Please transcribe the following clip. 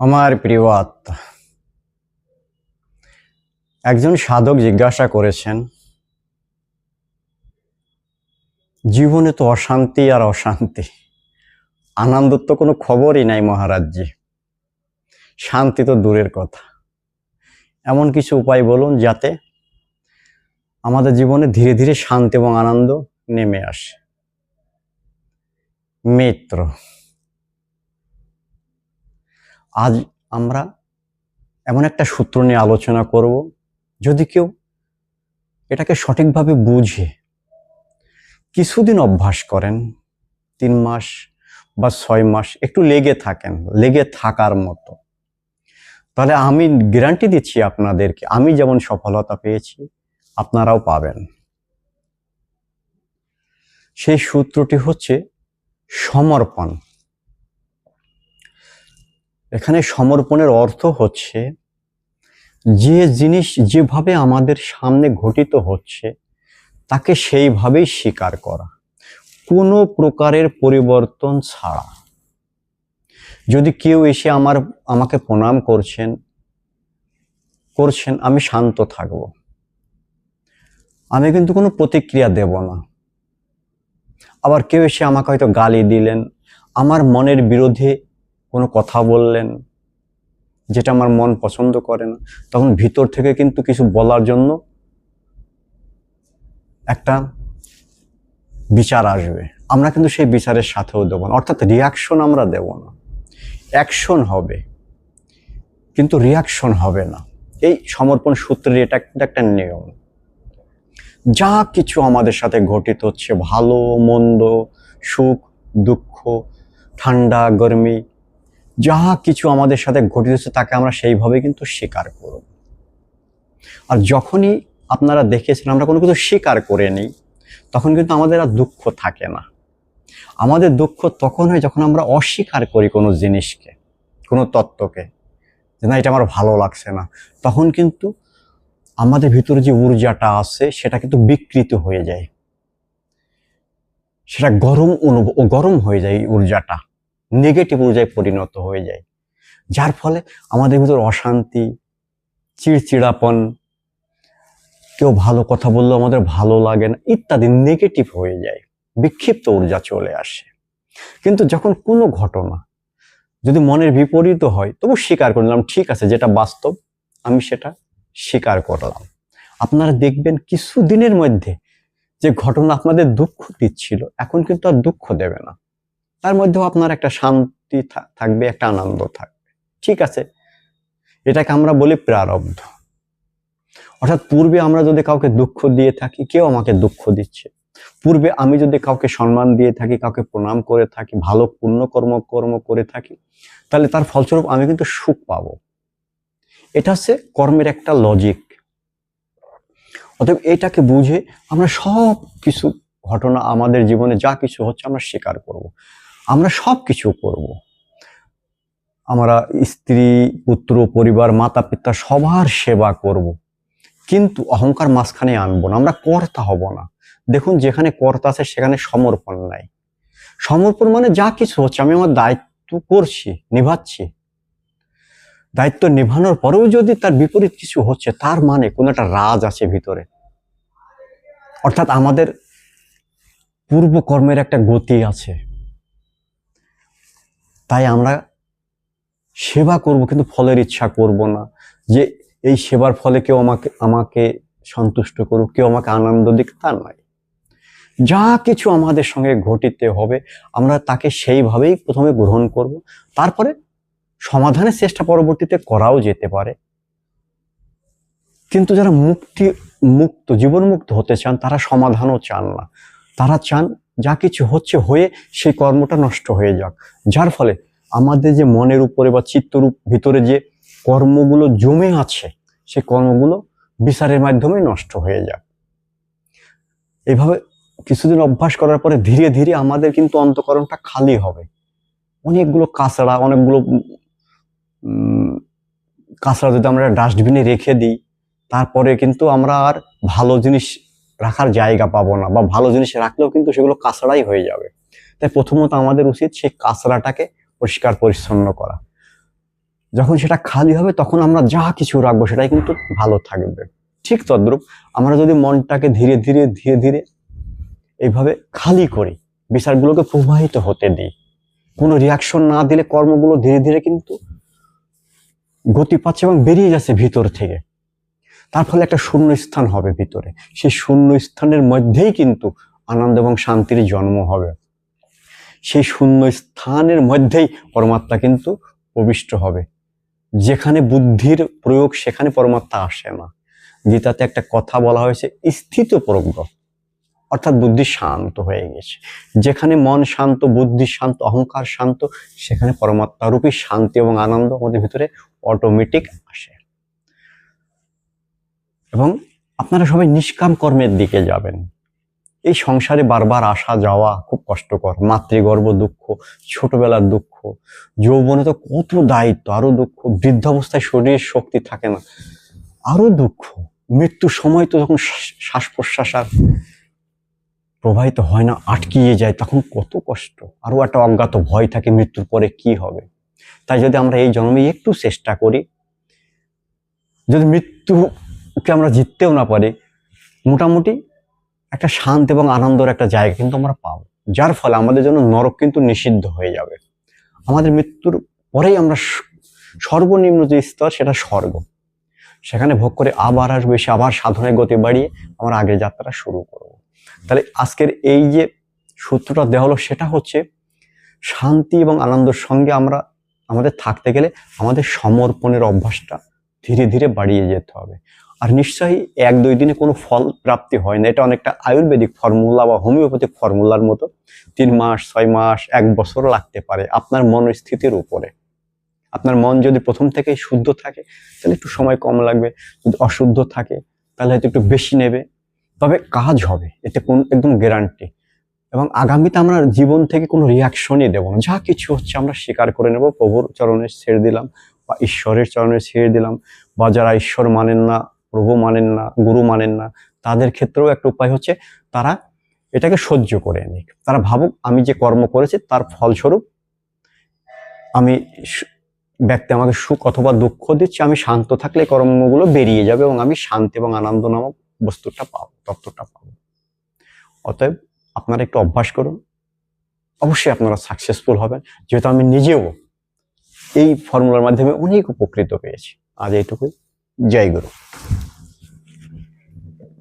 আমার প্রিয় আত্মা, একজন সাধক জিজ্ঞাসা করেছেন, জীবনে তো অশান্তি আর অশান্তি, আনন্দর তো কোনো খবরই নাই মহারাজজি। শান্তি তো দূরের কথা। এমন কিছু উপায় বলুন যাতে আমাদের জীবনে ধীরে ধীরে শান্তি এবং আনন্দ নেমে আসে। মিত্র। আজ আমরা এমন একটা সূত্র নিয়ে আলোচনা করব, যদি কেউ এটাকে সঠিকভাবে বুঝে, কিছুদিন অভ্যাস করেন, তিন মাস বা ছয় মাস একটু লেগে থাকেন, লেগে থাকার মতো, তাহলে আমি গ্যারান্টি দিচ্ছি আপনাদেরকে, আমি যেমন সফলতা পেয়েছি, আপনারাও পাবেন। সেই সূত্রটি হচ্ছে সমর্পণ। এখানে সমর্পণের অর্থ হচ্ছে, যে জিনিস যেভাবে আমাদের সামনে ঘটিত হচ্ছে, তাকে সেইভাবেই স্বীকার করা। কোনো প্রকারের পরিবর্তন ছাড়া। যদি কেউ এসে আমার, আমাকে প্রণাম করছেন করছেন, আমি শান্ত থাকব। আমি কিন্তু কোনো প্রতিক্রিয়া দেব না। আবার কেউ এসে আমাকে হয়তো গালি দিলেন, আমার মনের বিরোধে কোনো কথা বললেন, যেটা আমার মন পছন্দ করে না, তখন ভিতর থেকে কিন্তু কিছু বলার জন্য একটা বিচার আসবে। আমরা কিন্তু সেই বিচারের সাথেও দেবো না, অর্থাৎ রিয়াকশন আমরা দেব না। অ্যাকশন হবে, কিন্তু রিয়াকশন হবে না। এই সমর্পণ সূত্রের এটা একটা- নিয়ম। যা কিছু আমাদের সাথে ঘটিত হচ্ছে, ভালো, মন্দ, সুখ, দুঃখ, ঠান্ডা, গরমি, যা কিছু আমাদের সাথে ঘটিত হচ্ছে, তাকে আমরা সেইভাবে কিন্তু স্বীকার করব। আর যখনই আপনারা দেখেছেন, আমরা কোনো কিছু স্বীকার করে নিই, তখন কিন্তু আমাদের আর দুঃখ থাকে না। আমাদের দুঃখ তখন হয় যখন আমরা অস্বীকার করি কোনো জিনিসকে, কোনো তত্ত্বকে, যে না, এটা আমার ভালো লাগছে না। তখন কিন্তু আমাদের ভিতরে যে ঊর্জাটা আছে, সেটা কিন্তু বিকৃত হয়ে যায়। সেটা গরম অনুভব গরম হয়ে যায় ঊর্জাটা। নেগেটিভ ঊর্জায় পরিণত হয়ে যায়। যার ফলে আমাদের ভিতর অশান্তি, চিড়চিড়াপন, কেউ ভালো কথা বললেও আমাদের ভালো লাগে না, ইত্যাদি নেগেটিভ হয়ে যায়। বিক্ষিপ্ত ঊর্জা চলে আসে। কিন্তু যখন কোনো ঘটনা যদি মনের বিপরীত হয়, তবু স্বীকার করে নিলাম, ঠিক আছে, যেটা বাস্তব, আমি সেটা স্বীকার করলাম। আপনারা দেখবেন কিছু দিনের মধ্যে যে ঘটনা আপনাদের দুঃখ দিচ্ছিল, এখন কিন্তু আর দুঃখ দেবে না। তার মধ্যেও আপনার একটা শান্তি থাকবে, একটা আনন্দ থাকবে। ঠিক আছে? এটাকে আমরা বলি প্রারব্ধ। অর্থাৎ পূর্বে আমরা যদি কাউকে দুঃখ দিয়ে থাকি, কেউ আমাকে দুঃখ দিচ্ছে। পূর্বে আমি যদি কাউকে সম্মান দিয়ে থাকি, কাউকে প্রণাম করে থাকি, ভালো পুণ্য কর্ম কর্ম করে থাকি, তাহলে তার ফলস্বরূপ আমি কিন্তু সুখ পাবো। এটা হচ্ছে কর্মের একটা লজিক অতএব এটাকে বুঝে আমরা সব কিছু ঘটনা আমাদের জীবনে যা কিছু হচ্ছে আমরা স্বীকার করব। আমরা সব কিছু করব। আমরা স্ত্রী, পুত্র, পরিবার মাতা পিতা সবার সেবা করব। কিন্তু অহংকার মাঝখানে আনব না, আমরা কর্তা হব না দেখুন, যেখানে কর্তা আছে, সেখানে সমর্পণ নাই সমর্পণ মানে যা কিছু হচ্ছে, আমি আমার দায়িত্ব করছি, নিভাচ্ছি দায়িত্ব নিভানোর পরেও যদি তার বিপরীত কিছু হচ্ছে, তার মানে কোনো একটা রাজ আছে ভিতরে। অর্থাৎ আমাদের পূর্ব কর্মের একটা গতি আছে। তাই আমরা সেবা করব, কিন্তু ফলের ইচ্ছা করব না। যে এই সেবার ফলে কেউ আমাকে আমাকে সন্তুষ্ট করুক, কেউ আমাকে আনন্দ দিক, তা নয়। যা কিছু আমাদের সঙ্গে ঘটিতে হবে, আমরা তাকে সেইভাবেই প্রথমে গ্রহণ করব। তারপরে সমাধানের চেষ্টা পরবর্তীতে করাও যেতে পারে। কিন্তু যারা মুক্তি, মুক্ত, জীবনমুক্ত হতে চান, তারা সমাধানও চান না। তারা চান যা কিছু হচ্ছে হয়ে সেই কর্মটা নষ্ট হয়ে যাক। যার ফলে আমাদের যে মনের উপরে বা চিত্তর উপ- ভিতরে যে কর্মগুলো জমে আছে, সেই কর্মগুলো বিচারের মাধ্যমে নষ্ট হয়ে যাক। এইভাবে কিছুদিন অভ্যাস করার পরে ধীরে ধীরে আমাদের কিন্তু অন্তকরণটা খালি হবে। অনেকগুলো কাঁচড়া, অনেকগুলো কাঁচড়া যদি আমরা ডাস্টবিনে রেখে দিই, তারপরে কিন্তু আমরা আর ভালো জিনিস রাখার জায়গা পাবো না বা ভালো জিনিস রাখলেও কিন্তু সেগুলো কাঁচড়াই হয়ে যাবে। তাই প্রথমত আমাদের উচিত সেই কাঁচড়াটাকে পরিষ্কার পরিচ্ছন্ন করা। যখন সেটা খালি হবে তখন আমরা যা কিছু রাখব সেটাই কিন্তু ভালো থাকবে। ঠিক তদ্রূপ আমরা যদি মনটাকে ধীরে ধীরে ধীরে ধীরে এইভাবে খালি করি, বিচারগুলোকে প্রবাহিত হতে দিই, কোনো রিয়াকশন না দিলে কর্মগুলো ধীরে ধীরে কিন্তু গতি পাচ্ছে এবং বেরিয়ে যাচ্ছে ভিতর থেকে। তার ফলে একটা শূন্য স্থান হবে ভিতরে। সেই শূন্য স্থানের মধ্যেই কিন্তু আনন্দ এবং শান্তির জন্ম হবে। সেই শূন্য স্থানের মধ্যেই পরমাত্মা কিন্তু প্রবিষ্ট হবে। যেখানে বুদ্ধির প্রয়োগ, সেখানে পরমাত্মা আসে না। গীতাতে একটা কথা বলা হয়েছে, স্থিত প্রজ্ঞ। অর্থাৎ বুদ্ধি শান্ত হয়ে গেছে। যেখানে মন শান্ত, বুদ্ধি শান্ত, অহংকার শান্ত, সেখানে পরমাত্মারূপী শান্তি এবং আনন্দ আমাদের ভিতরে অটোমেটিক আসে। এবং আপনারা সবাই নিষ্কাম কর্মের দিকে যাবেন। এই সংসারে বারবার আসা যাওয়া খুব কষ্টকর। মাতৃগর্ভ দুঃখ, ছোটবেলার দুঃখ, যৌবনে তো কত দায়িত্ব, আরও দুঃখ, বৃদ্ধাবস্থায় শরীরের শক্তি থাকে না, আরও দুঃখ। মৃত্যুর সময় তো যখন শ্বাস- শ্বাস প্রশ্বাস আর প্রবাহিত হয় না, আটকিয়ে যায়, তখন কত কষ্ট। আরও একটা অজ্ঞাত ভয় থাকে, মৃত্যুর পরে কি হবে? তাই যদি আমরা এই জন্মে একটু চেষ্টা করি, যদি মৃত্যুকে আমরা জিততেও না পারি, মোটামুটি একটা শান্ত এবং আনন্দের একটা জায়গা কিন্তু আমরা পাবো। যার ফলে আমাদের জন্য নরক কিন্তু নিষিদ্ধ হয়ে যাবে। আমাদের মৃত্যুর পরেই আমরা সর্বনিম্ন যে স্তর সেটা স্বর্গ। সেখানে ভোগ করে আবার আসবে সে আবার সাধনায় গতি বাড়িয়ে আমরা আগের যাত্রা শুরু করব। তাহলে আজকের এই যে সূত্রটা দেওয়া হলো সেটা হচ্ছে শান্তি এবং আনন্দের সঙ্গে আমরা আমাদের থাকতে গেলে আমাদের সমর্পণের অভ্যাসটা ধীরে ধীরে বাড়িয়ে যেতে হবে। আর নিশ্চয়ই এক দুই দিনে কোনো ফল প্রাপ্তি হয় না। এটা অনেকটা আয়ুর্বেদিক ফর্মুলা বা হোমিওপ্যাথিক ফর্মুলার মতো। তিন মাস, ছয় মাস, এক বছরও লাগতে পারে আপনার মনস্থিতির উপরে। আপনার মন যদি প্রথম থেকেই শুদ্ধ থাকে, তাহলে একটু সময় কম লাগবে। যদি অশুদ্ধ থাকে, তাহলে হয়তো একটু বেশি নেবে। তবে কাজ হবে। এতে কোন একদম গ্যারান্টি এবং আগামীতে আমরা জীবন থেকে কোনো রিয়াকশনই দেবো না। যা কিছু হচ্ছে আমরা স্বীকার করে নেব, প্রভুর চরণে ছেড়ে দিলাম বা ঈশ্বরের চরণে ছেড়ে দিলাম বা যারা ঈশ্বর মানেন না, প্রভু মানেন না, গুরু মানেন না, তাদের ক্ষেত্রেও একটা উপায় হচ্ছে তারা এটাকে সহ্য করে নিক। তারা ভাবুক, আমি যে কর্ম করেছি তার ফলস্বরূপ আমি ব্যক্তি আমাকে সুখ অথবা দুঃখ দিচ্ছে, আমি শান্ত থাকলে কর্মগুলো বেরিয়ে যাবে এবং আমি শান্তি এবং আনন্দ নামক বস্তুটা পাবো, তত্ত্বটা পাবো। অতএব আপনারা একটু অভ্যাস করুন। অবশ্যই আপনারা সাকসেসফুল হবেন। যেহেতু আমি নিজেও এই ফর্মুলার মাধ্যমে অনেক উপকৃত পেয়েছি। আজ এইটুকুই। জয় গুরু।